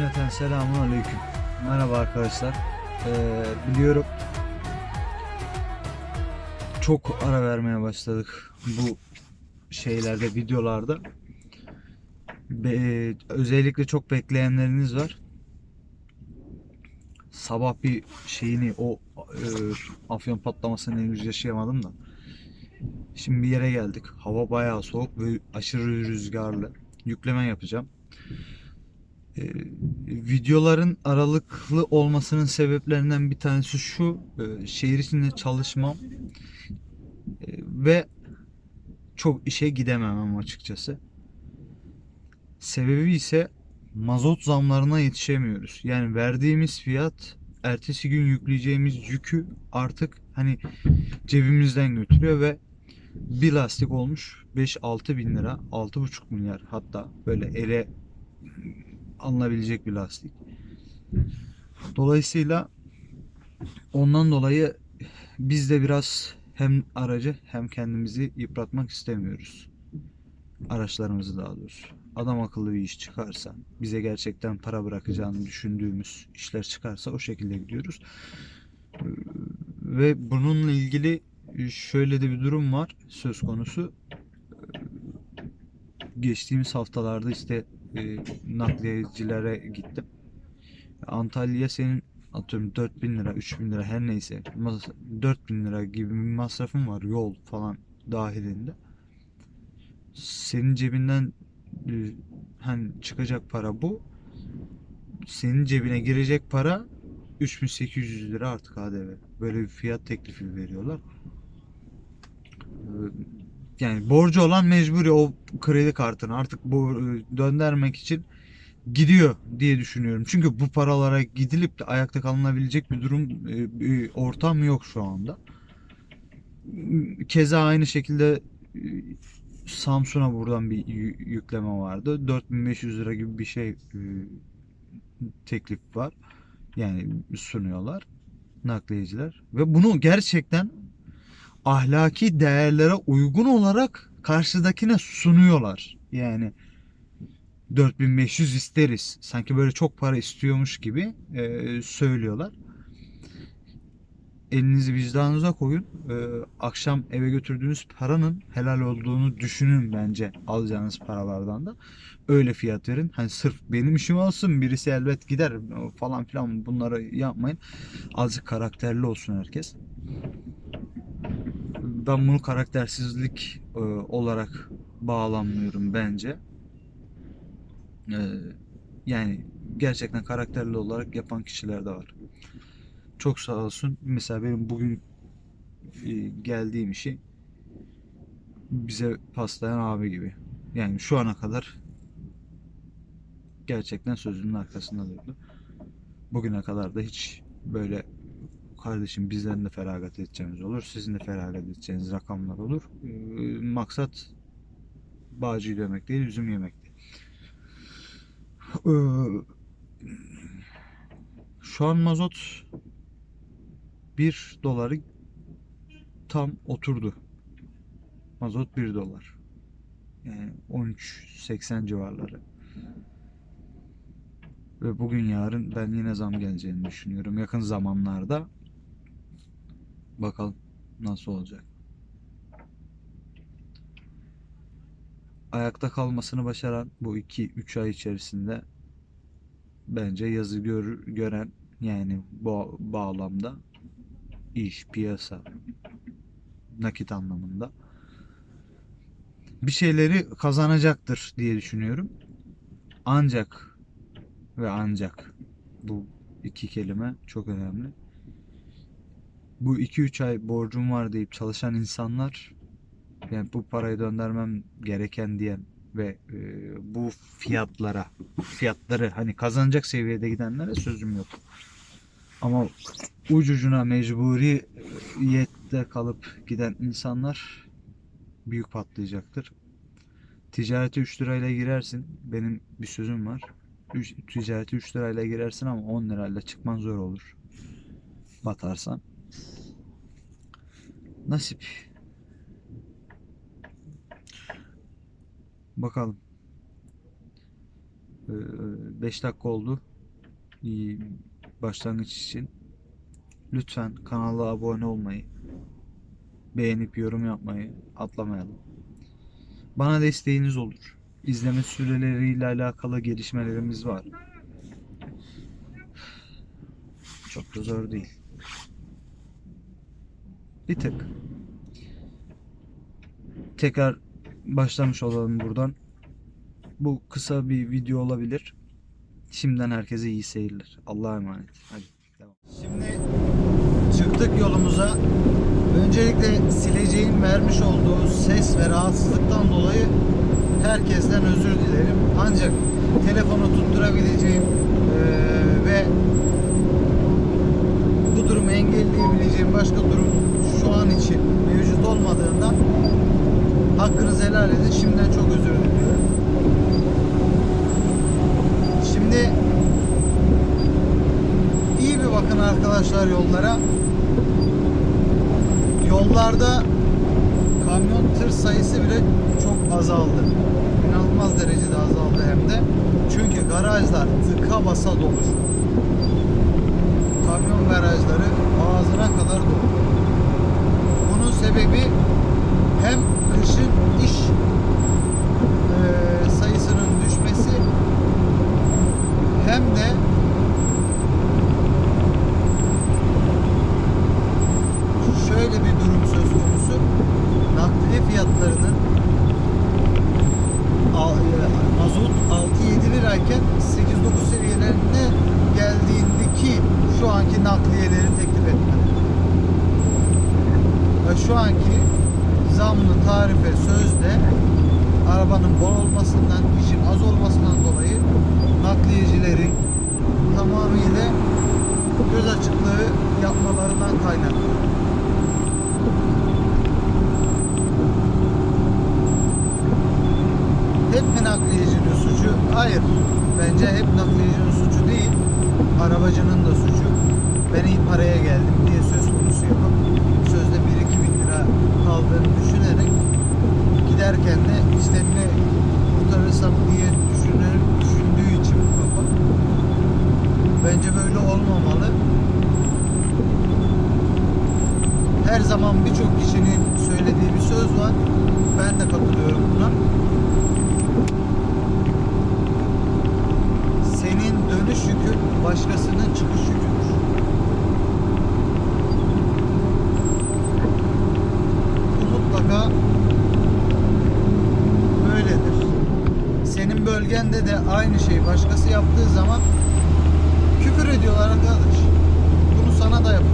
Cümleten selamun aleyküm. Merhaba arkadaşlar. Ee, biliyorum çok ara vermeye başladık bu şeylerde, videolarda. Be- özellikle çok bekleyenleriniz var. Sabah bir şeyini o e, afyon patlamasını henüz yaşayamadım da. Şimdi bir yere geldik. Hava bayağı soğuk ve aşırı rüzgarlı. Yükleme yapacağım. Ee, videoların aralıklı olmasının sebeplerinden bir tanesi şu e, şehir içinde çalışmam e, ve çok işe gidememem açıkçası. Sebebi ise mazot zamlarına yetişemiyoruz. Yani verdiğimiz fiyat ertesi gün yükleyeceğimiz yükü artık hani cebimizden götürüyor ve bir lastik olmuş 5-6 bin lira 6,5 milyar hatta böyle ele alınabilecek bir lastik. Dolayısıyla ondan dolayı biz de biraz hem aracı hem kendimizi yıpratmak istemiyoruz. Araçlarımızı daha doğrusu. Adam akıllı bir iş çıkarsa, bize gerçekten para bırakacağını düşündüğümüz işler çıkarsa o şekilde gidiyoruz. Ve bununla ilgili şöyle de bir durum var söz konusu. Geçtiğimiz haftalarda işte e, nakliyecilere gittim. Antalya senin atıyorum 4000 lira, 3000 lira her neyse mas- 4000 lira gibi bir masrafın var yol falan dahilinde. Senin cebinden e, hani çıkacak para bu. Senin cebine girecek para 3800 lira artık KDV. Böyle bir fiyat teklifi veriyorlar. Yani borcu olan mecburi o kredi kartını artık bu döndürmek için gidiyor diye düşünüyorum. Çünkü bu paralara gidilip de ayakta kalınabilecek bir durum e, bir ortam yok şu anda. Keza aynı şekilde e, Samsun'a buradan bir yü- yükleme vardı. 4500 lira gibi bir şey e, teklif var. Yani sunuyorlar nakliyeciler ve bunu gerçekten ahlaki değerlere uygun olarak karşıdakine sunuyorlar. Yani 4500 isteriz. Sanki böyle çok para istiyormuş gibi e, söylüyorlar. Elinizi vicdanınıza koyun. E, akşam eve götürdüğünüz paranın helal olduğunu düşünün bence alacağınız paralardan da. Öyle fiyat verin. Hani sırf benim işim olsun birisi elbet gider falan filan bunları yapmayın. Azıcık karakterli olsun herkes ben bunu karaktersizlik e, olarak bağlamıyorum bence. E, yani gerçekten karakterli olarak yapan kişiler de var. Çok sağ olsun. Mesela benim bugün e, geldiğim işi bize paslayan abi gibi. Yani şu ana kadar gerçekten sözünün arkasında durdu. Bugüne kadar da hiç böyle kardeşim bizden de feragat edeceğimiz olur. Sizin de feragat edeceğiniz rakamlar olur. Ee, maksat bağcıyı dövmek değil, üzüm yemek değil. Ee, şu an mazot 1 doları tam oturdu. Mazot 1 dolar. Yani 13.80 civarları. Ve bugün yarın ben yine zam geleceğini düşünüyorum. Yakın zamanlarda Bakalım nasıl olacak. Ayakta kalmasını başaran bu 2-3 ay içerisinde bence yazı gör, gören yani bu bağlamda iş, piyasa, nakit anlamında bir şeyleri kazanacaktır diye düşünüyorum. Ancak ve ancak bu iki kelime çok önemli bu 2-3 ay borcum var deyip çalışan insanlar yani bu parayı döndürmem gereken diyen ve e, bu fiyatlara fiyatları hani kazanacak seviyede gidenlere sözüm yok. Ama ucucuna mecburiyette kalıp giden insanlar büyük patlayacaktır. Ticarete 3 lirayla girersin. Benim bir sözüm var. Ticarete 3 lirayla girersin ama 10 lirayla çıkman zor olur. Batarsan. Nasip. Bakalım. 5 dakika oldu. başlangıç için lütfen kanala abone olmayı, beğenip yorum yapmayı atlamayalım. Bana desteğiniz olur. İzleme süreleriyle alakalı gelişmelerimiz var. Çok da zor değil. Bir tık. Tekrar başlamış olalım buradan. Bu kısa bir video olabilir. Şimdiden herkese iyi seyirler. Allah'a emanet. Hadi devam. Şimdi çıktık yolumuza. Öncelikle sileceğin vermiş olduğu ses ve rahatsızlıktan dolayı herkesten özür dilerim. Ancak telefonu tutturabileceğim ve bu durumu engelleyebileceğim başka durum şu an için mevcut olmadığından hakkınızı helal edin. Şimdiden çok özür diliyorum. Şimdi iyi bir bakın arkadaşlar yollara. Yollarda kamyon tır sayısı bile çok azaldı. İnanılmaz derecede azaldı hem de. Çünkü garajlar tıka basa dolu. Kamyon garajları ağzına kadar dolu. Sebebi hem kışın iş eee, sayısının düşmesi hem de şöyle bir durum söz konusu. Nakliye fiyatlarının e, mazot 6-7 lirayken 8-9 seviyelerine geldiğindeki şu anki nakliyeleri teklif etmedi. Ve şu anki zamlı tarife sözde arabanın bol olmasından, işin az olmasından dolayı nakliyecilerin tamamıyla göz açıklığı yapmalarından kaynaklı. Hep mi nakliyecinin suçu? Hayır. Bence hep nakliyecinin suçu değil. Arabacının da suçu. Ben iyi paraya geldim diye söz konusu yapıp sözde 1-2 bin lira kaldığını düşünerek giderken de işlerini kurtarırsam diye düşünür, düşündüğü için bu kafa. Bence böyle olmamalı. Her zaman birçok kişinin söylediği bir söz var. Ben de katılıyorum buna. Senin dönüş yükün başkasının çıkış yüküdür. Bu mutlaka böyledir. Senin bölgende de aynı şeyi başkası yaptığı zaman küfür ediyorlar arkadaş. Bunu sana da yapıyorlardı.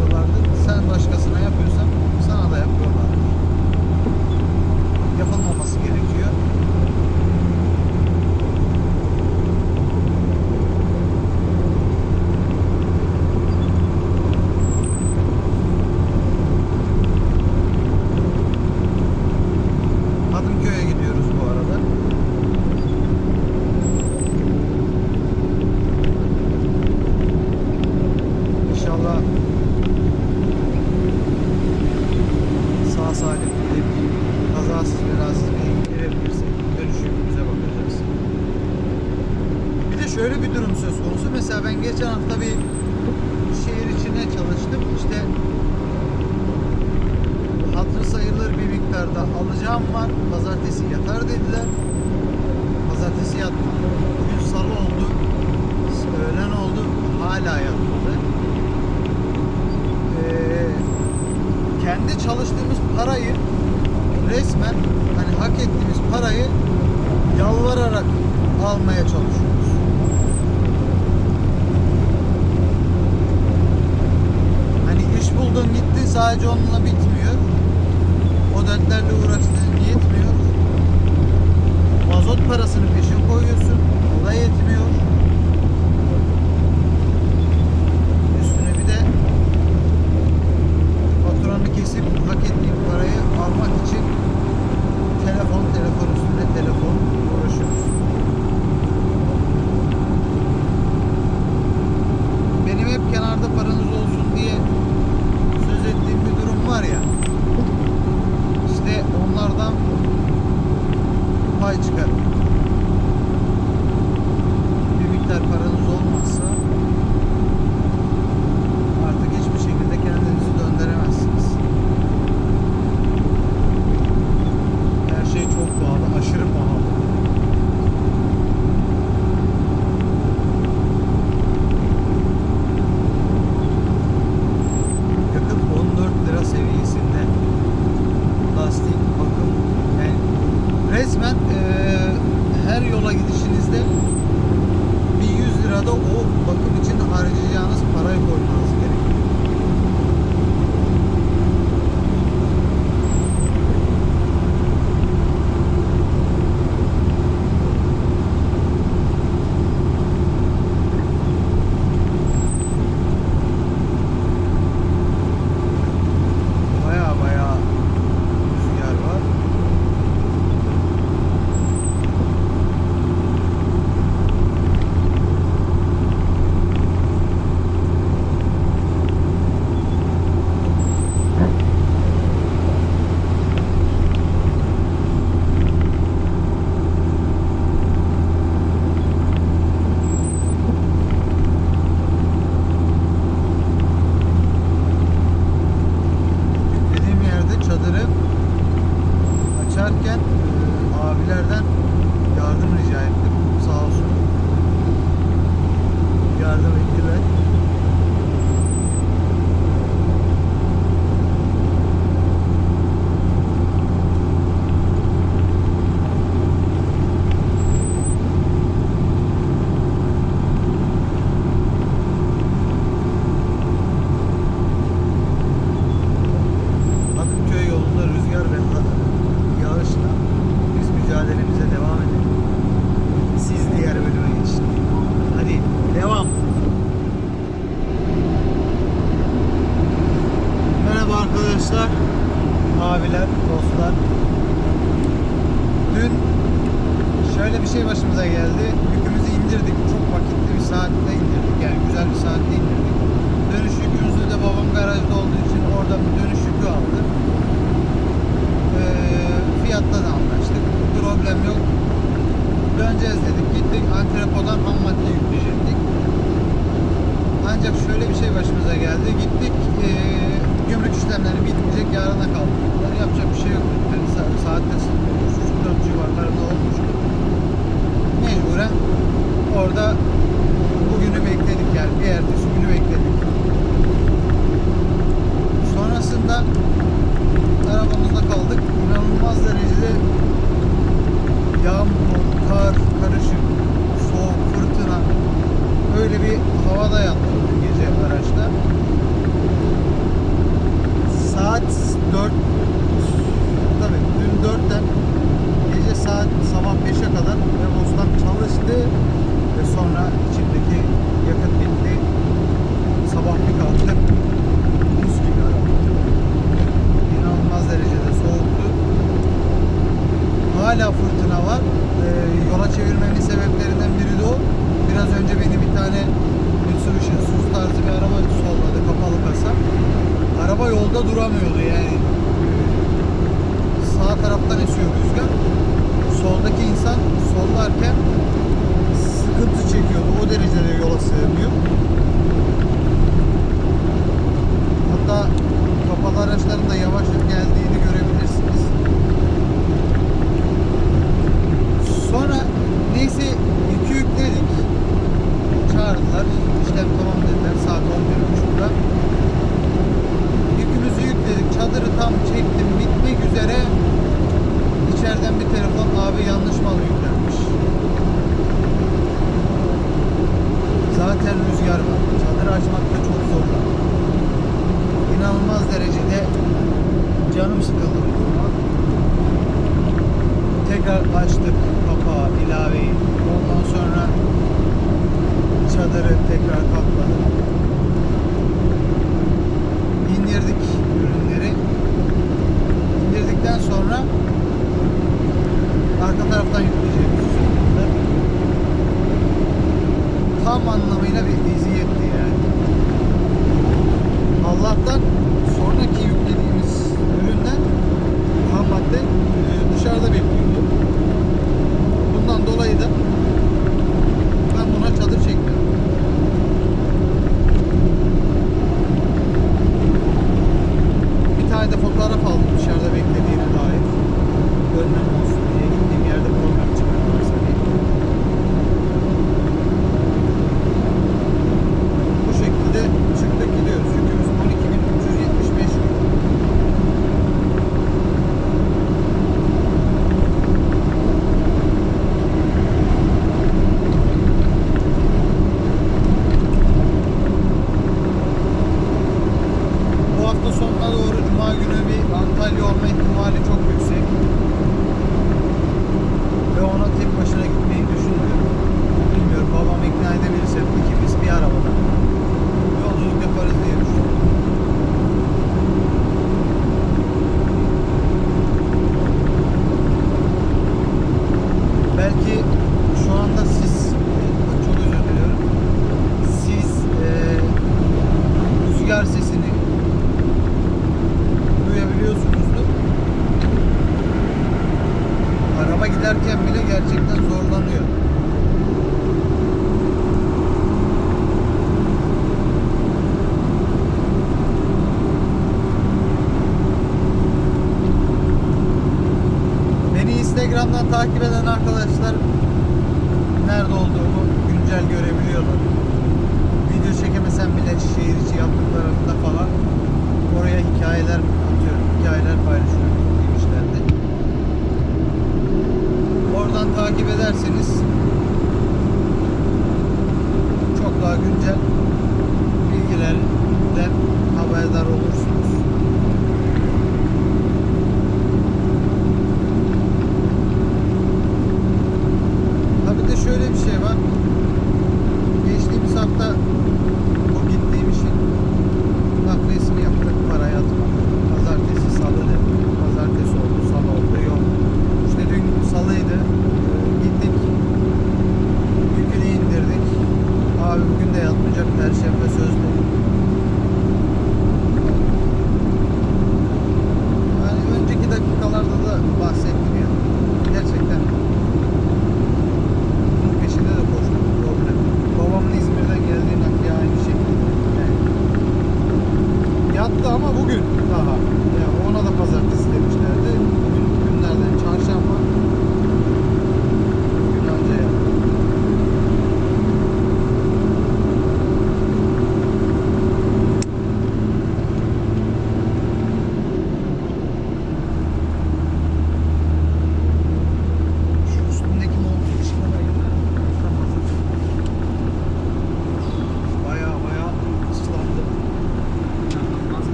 şekilde gittik. Ee, e, gümrük işlemleri bitmeyecek yarına kaldı. Yani yapacak bir şey yok. Yani saatte 3-4 civarlarında olmuştu. Mecburen orada bugünü bekledik yani bir ertesi tam anlamıyla bir eziyetti. zorlanıyor. Server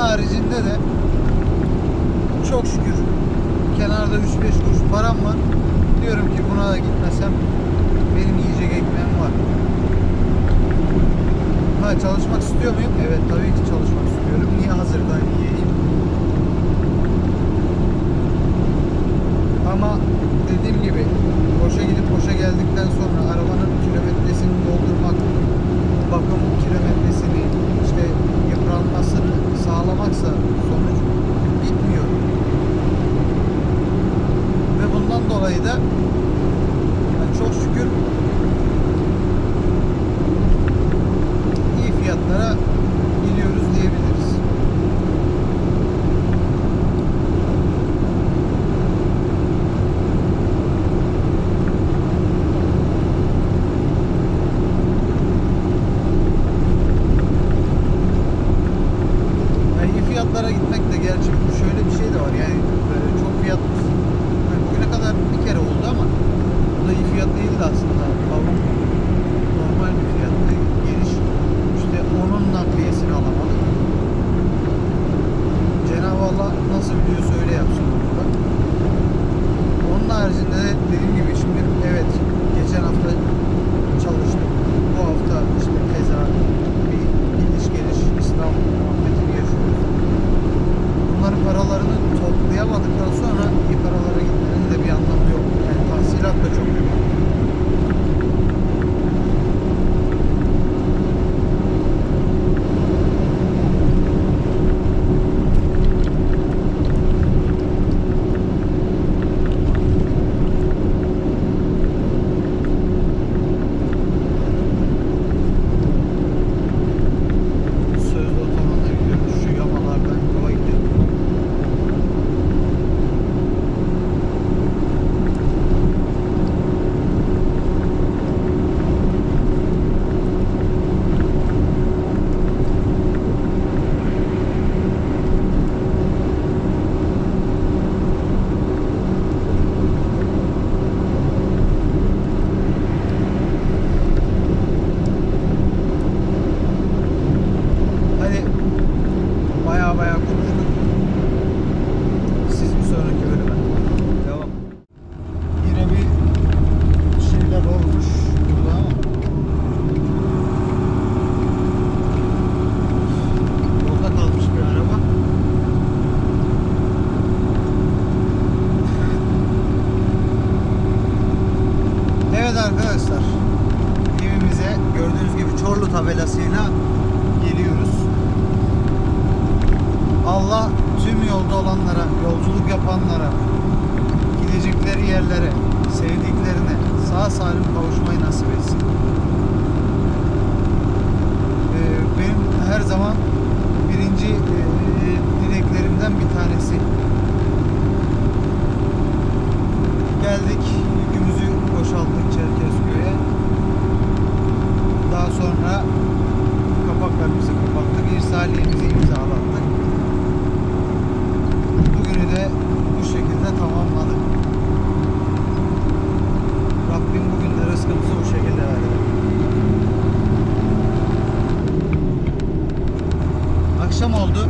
haricinde de çok şükür kenarda 3-5 kuruş param var. Diyorum ki buna da gitmesem benim yiyecek ekmeğim var. Ha çalışmak istiyor muyum? Evet tabii ki çalışmak istiyorum. Niye hazırdan yiyeyim? Ama dediğim gibi boşa gidip boşa geldikten sonra arabanın kilometresini doldurmak, bakım kilometresini işte yıpranmasını sağlamaksa sonuç bitmiyor. Ve bundan dolayı da yani çok şükür iyi fiyatlara geliyoruz. Allah tüm yolda olanlara, yolculuk yapanlara, gidecekleri yerlere, sevdiklerine sağ salim kavuşmayı nasip etsin. Ee, benim her zaman birinci e, dileklerimden bir tanesi. Geldik, yükümüzü boşalttık Çerkezköy'e. Daha sonra kapaklarımızı kapattık, irsaliyemizi imzalattık. Bugünü de bu şekilde tamamladık. Rabbim bugün de rızkımızı bu şekilde verdi. Akşam oldu.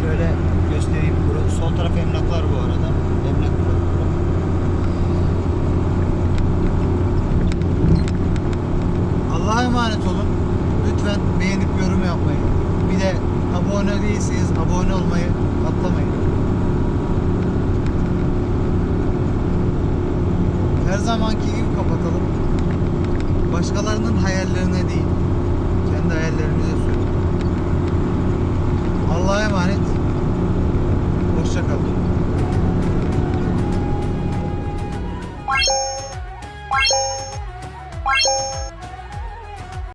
Şöyle göstereyim. Burası sol taraf emlaklar bu arada. Emlak. Allah'a emanet olun. Lütfen beğenip yorum yapmayı. Bir de abone değilseniz abone olmayı atlamayın. Her zamanki gibi kapatalım. Başkalarının hayallerine değil. Kendi hayallerimize sürelim. Allah'a emanet.